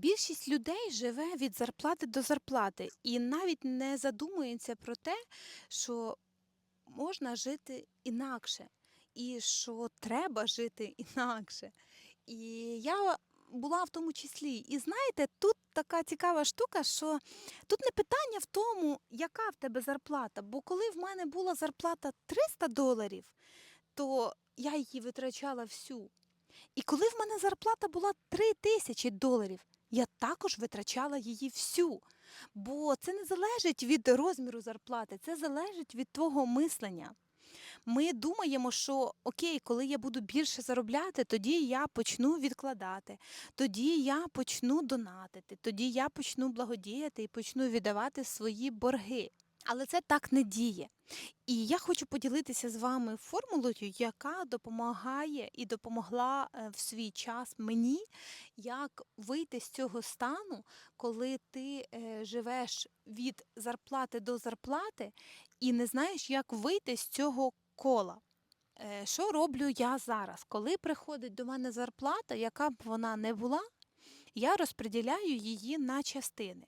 Більшість людей живе від зарплати до зарплати і навіть не задумується про те, що можна жити інакше, і що треба жити інакше. І я була в тому числі. І знаєте, тут така цікава штука, що тут не питання в тому, яка в тебе зарплата. Бо коли в мене була зарплата 300 доларів, то я її витрачала всю. І коли в мене зарплата була 3 тисячі доларів, я також витрачала її всю. Бо це не залежить від розміру зарплати, це залежить від твого мислення. Ми думаємо, що окей, коли я буду більше заробляти, тоді я почну відкладати, тоді я почну донатити, тоді я почну благодіяти і почну віддавати свої борги. Але це так не діє. І я хочу поділитися з вами формулою, яка допомагає і допомогла е, в свій час мені, як вийти з цього стану, коли ти е, живеш від зарплати до зарплати і не знаєш, як вийти з цього кола. Е, Що роблю я зараз? Коли приходить до мене зарплата, яка б вона не була, я розподіляю її на частини.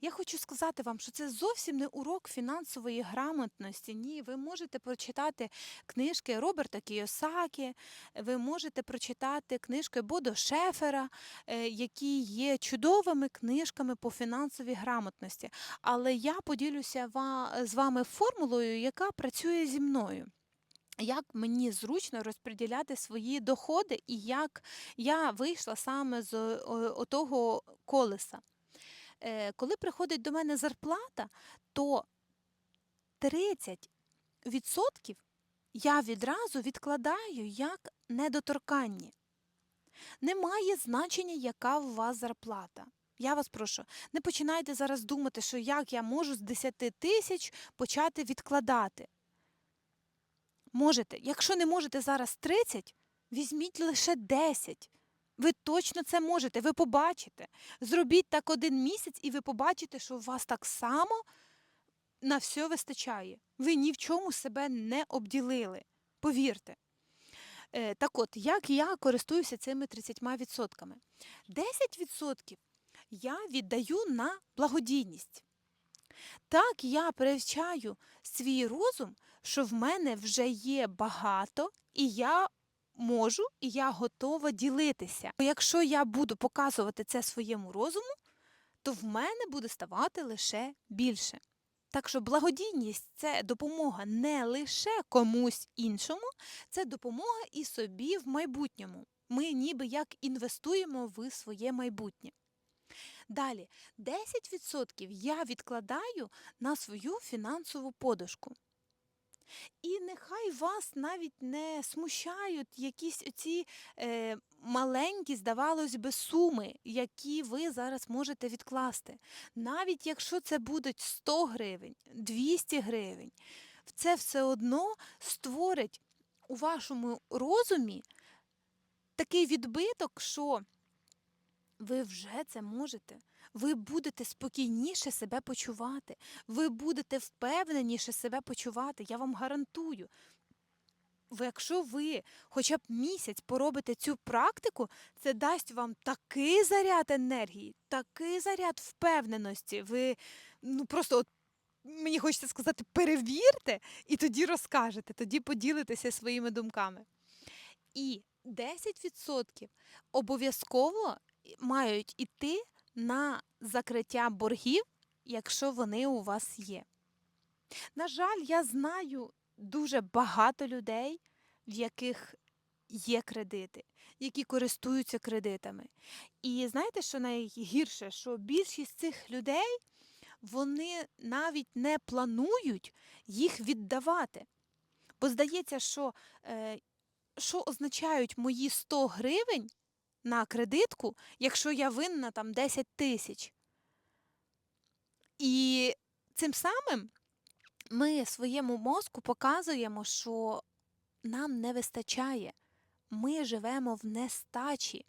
Я хочу сказати вам, що це зовсім не урок фінансової грамотності. Ні, ви можете прочитати книжки Роберта Кіосакі, ви можете прочитати книжки Бодо Шефера, е, які є чудовими книжками по фінансовій грамотності. Але я поділюся з вами формулою, яка працює зі мною. Як мені зручно розподіляти свої доходи, і як я вийшла саме з отого колеса. Е, Коли приходить до мене зарплата, то 30% я відразу відкладаю як недоторканні. Немає значення, яка у вас зарплата. Я вас прошу, не починайте зараз думати, що як я можу з 10 тисяч почати відкладати. Можете. Якщо не можете зараз 30, візьміть лише 10. Ви точно це можете, ви побачите. Зробіть так один місяць, і ви побачите, що у вас так само на все вистачає. Ви ні в чому себе не обділили. Повірте. Е, Так от, як я користуюся цими 30%? 10% я віддаю на благодійність. Так я привчаю свій розум, що в мене вже є багато, і я можу, і я готова ділитися. Бо Якщо я буду показувати це своєму розуму, то в мене буде ставати лише більше. Так що благодійність це допомога не лише комусь іншому, це допомога і собі в майбутньому. Ми ніби як інвестуємо в своє майбутнє. Далі, 10% я відкладаю на свою фінансову подушку. І нехай вас навіть не смущають якісь оці е, маленькі, здавалось би, суми, які ви зараз можете відкласти. Навіть якщо це будуть 100 гривень, 200 гривень, це все одно створить у вашому розумі такий відбиток, що ви вже це можете. Ви будете спокійніше себе почувати. Ви будете впевненіше себе почувати. Я вам гарантую. Якщо ви хоча б місяць поробите цю практику, це дасть вам такий заряд енергії, такий заряд впевненості. Ви ну просто от мені хочеться сказати, перевірте і тоді розкажете, тоді поділитеся своїми думками. І 10% обов'язково мають іти на закриття боргів, якщо вони у вас є. На жаль, я знаю дуже багато людей, в яких є кредити, які користуються кредитами. І знаєте, що найгірше, що більшість цих людей вони навіть не планують їх віддавати. Бо здається, що, е, що означають мої 100 гривень на кредитку, якщо я винна там 10 тисяч. І цим самим ми своєму мозку показуємо, що нам не вистачає. Ми живемо в нестачі.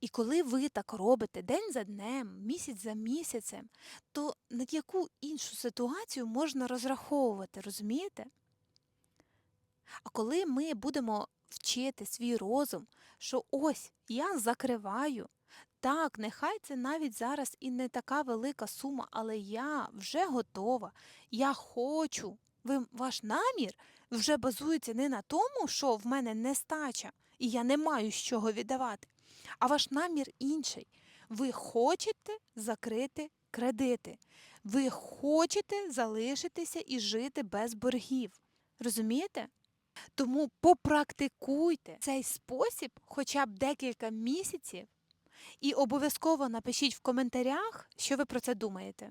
І коли ви так робите день за днем, місяць за місяцем, то на яку іншу ситуацію можна розраховувати, розумієте? А коли ми будемо вчити свій розум, що ось я закриваю, Так, нехай це навіть зараз і не така велика сума, але я вже готова. Я хочу. Ви, ваш намір вже базується не на тому, що в мене нестача, і я не маю з чого віддавати, а ваш намір інший. Ви хочете закрити кредити. Ви хочете залишитися і жити без боргів. Розумієте? Тому попрактикуйте цей спосіб хоча б декілька місяців і обов'язково напишіть в коментарях, що ви про це думаєте.